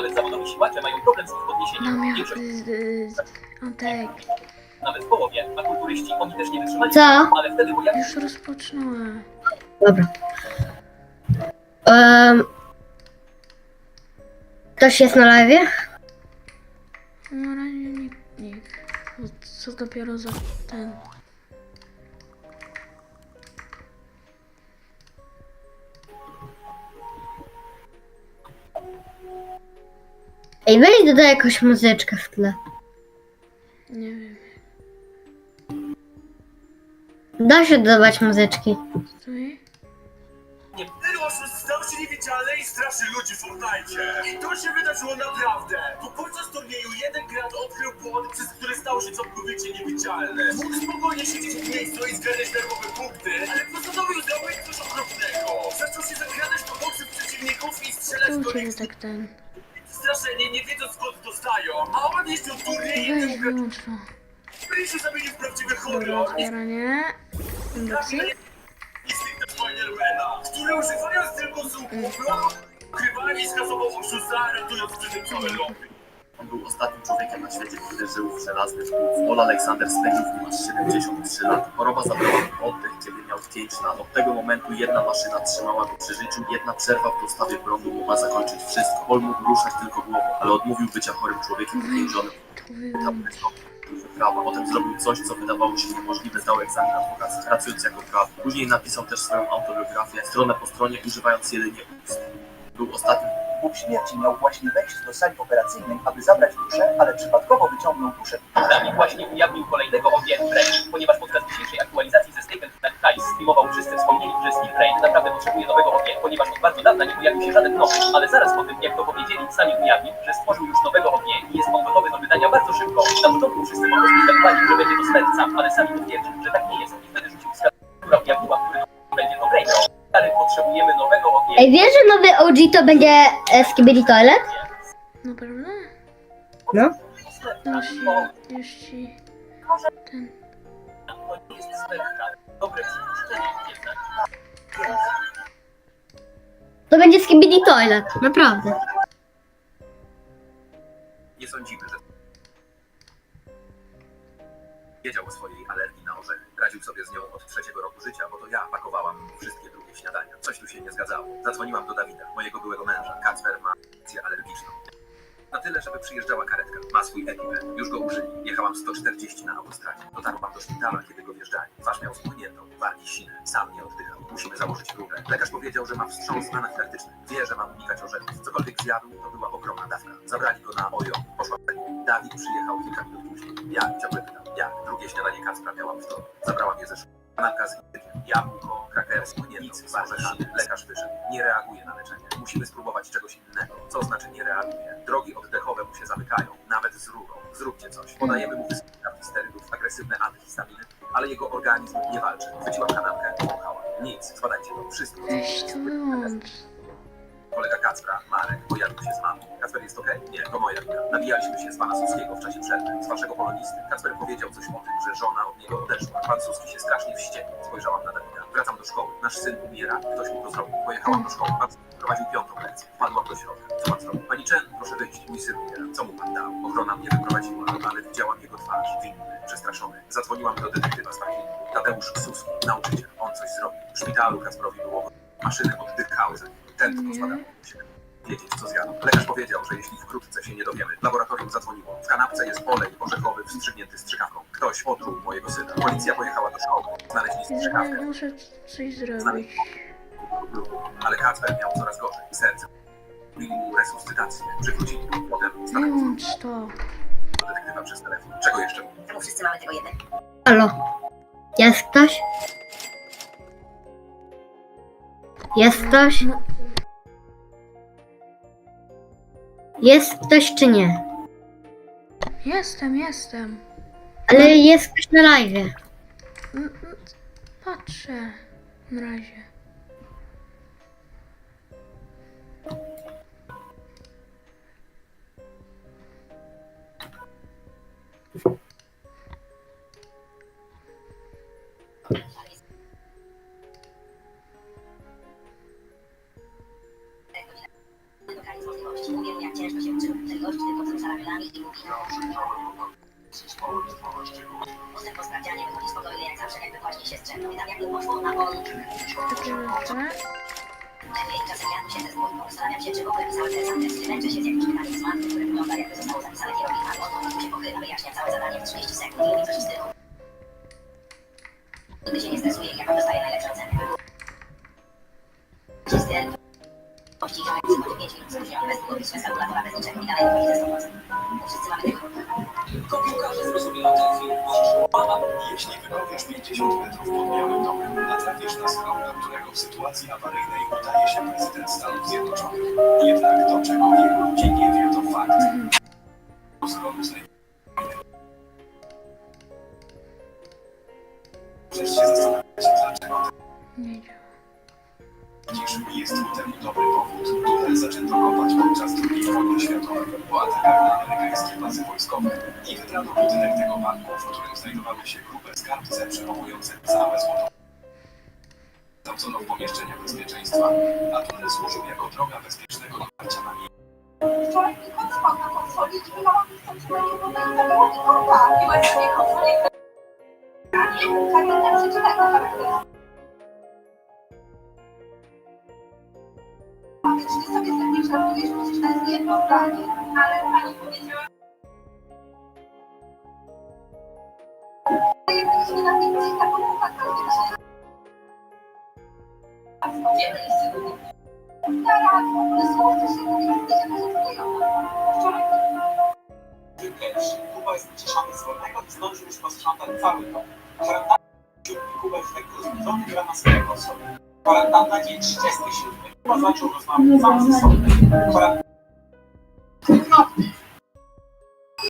Nawet zawodowi siłacze mają problem z ich No podniesieniem. miał... Większość Antek, nawet w połowie, a kulturyści oni też nie wytrzymali. Co? Ale wtedy pojawił już rozpoczęłam. Dobra. Um, ktoś jest na live? Na razie nikt. O, Co dopiero za ten... Ej, weź dodaj jakąś muzyczkę w tle. Nie wiem. Da się dodawać muzyczki. Stój. Ten oszust stał się niewidzialny i straszy ludzi w Fortnite. I to się wydarzyło naprawdę. Bo podczas turnieju jeden gracz odkrył błąd, przez który stał się całkowicie niewidzialny. Mógł spokojnie siedzieć w miejscu i zgarniać darmowe punkty, ale postanowił zrobić coś okropnego. Zaczął się zakradać do boksów przeciwników i strzelać do Stój nich sobie tak ten. Nie wiedząc skąd dostają. A on jeszcze turniej i Weź graczowi wyłącz to. się zamienił w prawdziwy Dobra, horror. I otwieranie. Unboxing. Instynkt Spidermana, który używając tylko słuchu, ukrywali skasował oszusta, ratując przy tym całe lobby. On był ostatnim człowiekiem na świecie, który żył w żelazny wpół. Paul Aleksander spędził w nim aż 73 lata. Choroba zabrała mu oddech, kiedy miał 5 lat. Od tego momentu jedna maszyna trzymała go przy życiu, jedna przerwa w dostawie prądu mogła zakończyć wszystko. Paul mógł ruszać tylko głową, ale odmówił bycia chorym człowiekiem uwięzionym prawa. Potem zrobił coś, co wydawało się niemożliwe, zdał egzamin adwokacki, pracując jako prawnik. Później napisał też swoją autobiografię, stronę po stronie, używając jedynie ust. Był ostatnim Bóg śmierci miał właśnie wejść do sali operacyjnej, aby zabrać duszę, ale przypadkowo wyciągnął duszę. Dawid właśnie ujawnił kolejnego OG Brain, ponieważ podczas dzisiejszej aktualizacji ze Statement Price streamował wszyscy wspomnieli, że Steve Brain naprawdę potrzebuje nowego OG, ponieważ od bardzo dawna nie pojawił się żaden nowy, ale zaraz po tym, jak to powiedzieli, sami ujawnił, że stworzył już nowego OG i jest on gotowy do wydania bardzo szybko. Na początku wszyscy po prostu zdecydowali, że będzie to smętca, ale sami potwierdził, że tak nie jest potrzebujemy nowego OG. Ej, wiesz, że nowy OG to będzie e, Skibidi Toilet? Naprawdę? No. Już ci... Już ci... Ten... To nie jest smętka. Dobre przypuszczenie jednak. To będzie Skibidi Toilet, naprawdę. Nie sądzimy, że wiedział o swojej alergii na orzechy. Radził sobie z nią od trzeciego roku życia, Zadzwoniłam do Dawida, mojego byłego męża. Kacper ma reakcję alergiczną. Na tyle, żeby przyjeżdżała karetka. Ma swój EpiPen. Już go użyli. Jechałam 140 na autostradzie. Dotarłam do szpitala, kiedy go wjeżdżali. Twarz miał spuchniętą, wargi sine. Sam nie oddychał. Musimy założyć rurę. Lekarz powiedział, że ma wstrząs anafilaktyczny. Wie, że mam unikać orzechów. Cokolwiek zjadł, to była ogromna dawka. Zabrali go na OJO. Poszła. Dawid przyjechał kilka minut później. Ja ciągle pytam. Ja. Drugie śniadanie Kacpra miałam w domu. Zabrałam je ze szkoły. Kanapka z nic orzechami. Lekarz wyszedł. Nie reaguje na leczenie. Musimy spróbować czegoś innego. Co znaczy nie reaguje? Drogi oddechowe mu się zamykają, nawet z rurą. Zróbcie coś. Podajemy mu wysokie sterydów, agresywne antyhistaminy, ale jego organizm nie walczy. Chwyciłam kanapkę, wąchała. Nic, zbadajcie to. Wszystko. Kolega Kacpra, Marek, pojawił się z mamą. Kacper jest okej? Nie, to moja wina. Nabijaliśmy się z pana Suskiego w czasie przerwy, z waszego polonisty. Kacper powiedział coś o tym, że żona od niego odeszła. Pan Suski się strasznie wściekł. Spojrzałam na Dawida. Wracam do szkoły. Nasz syn umiera. Ktoś mu to zrobił. Pojechałam do szkoły. Pan prowadził piątą lekcję. Wpadłam do środka. Co pan zrobił? Pani Chen, proszę wyjść. Mój syn umiera. Co mu pan dał? Ochrona mnie wyprowadziła, ale widziałam jego twarz. Winny, przestraszony. Zadzwoniłam do detektywa z parkingu. Tadeusz Suski, nauczyciel. On coś zrobił. W szpitalu Kacprowi było. Maszyny oddychały za nim. Ten to pozwalał się wiedzieć, co zjadł. Lekarz powiedział, że jeśli wkrótce się nie dowiemy, laboratorium zadzwoniło. W kanapce jest olej orzechowy wstrzygnięty strzykawką. Ktoś otruł mojego syna. Policja pojechała do szkoły. Znaleźli strzykawkę. Ja muszę coś zrobić. Ale Kacper miał coraz gorzej. Serce. Robili mu resuscytację. Przywrócili go. Potem Wyłącz to. do detektywa przez telefon. Czego jeszcze? Czemu wszyscy mamy tego jednego? Halo. Jest ktoś? Jest ktoś? No, Jest ktoś czy nie? jestem, jestem. Ale jest ktoś na live. Patrzę. Na razie. Potem po sprawdzianie wychodzi spokojny jak zawsze, jakby właśnie się strzemnął i tak jakby poszło, a on... Takie rzeczy. Lepiej czasem ja tu siedzę z bójką, zastanawiam się, czy w ogóle pisałem ten sam tekst, się z jakimś pytaniem z które wygląda jakby zostało zapisane hieroglifami, on tu się pochyla, wyjaśnia całe zadanie w 30 sekund i coś w stylu. Nigdy się nie stresuję, jak on dostaje najlepsze oceny. Czysty L. Obciążony psychodzi 5 minut spóźniony, bez długopisu, bez kalkulatora, bez niczego i dalej wychodzi ze 100%. Wszyscy mamy Jeśli wykopiesz 50 metrów pod Białym Domem, natrafisz na schron, do którego w sytuacji awaryjnej udaje się prezydent Stanów Zjednoczonych. Jednak to, czego wielu ludzi nie wie, to fakt. Znajdują Chcesz się zastanawiać, dlaczego Nie. Widzisz, jest ku temu dobry powód. Tunel zaczęto kopać na amerykańskie bazy wojskowe. I wybrano budynek tego banku, w którym znajdowały się grube skarbce przechowujące całe złoto. Zamknął w pomieszczenia bezpieczeństwa, a tunel służył jako droga bezpiecznego dotarcia na miejsce. Wczoraj tylko spał na konsoli i miałam zatrzymanie podejrzanego Nikolka. Była sobie konsoli. Karolina przeczytaj na charakterze. Jeśli sobie z tym nie żartujesz, przecież to jest jedno zdanie. Ale pani powiedziała... że byliśmy na pizzy, taką chłopaką nie się... Gdzie byliście? Teraz ogóle słów, co się mówi, że się prezentują. Wczoraj Pierwszy, Kuba jest cieszony z wolnego i zdążył już posprzątać cały dom. Kwarantanna siódmy Kuba już lekko znudzony gra na swojego sobie. Kwarantanna dzień 37. Kuba zaczął rozmawiać sam ze sobą. Kwarantanna... not.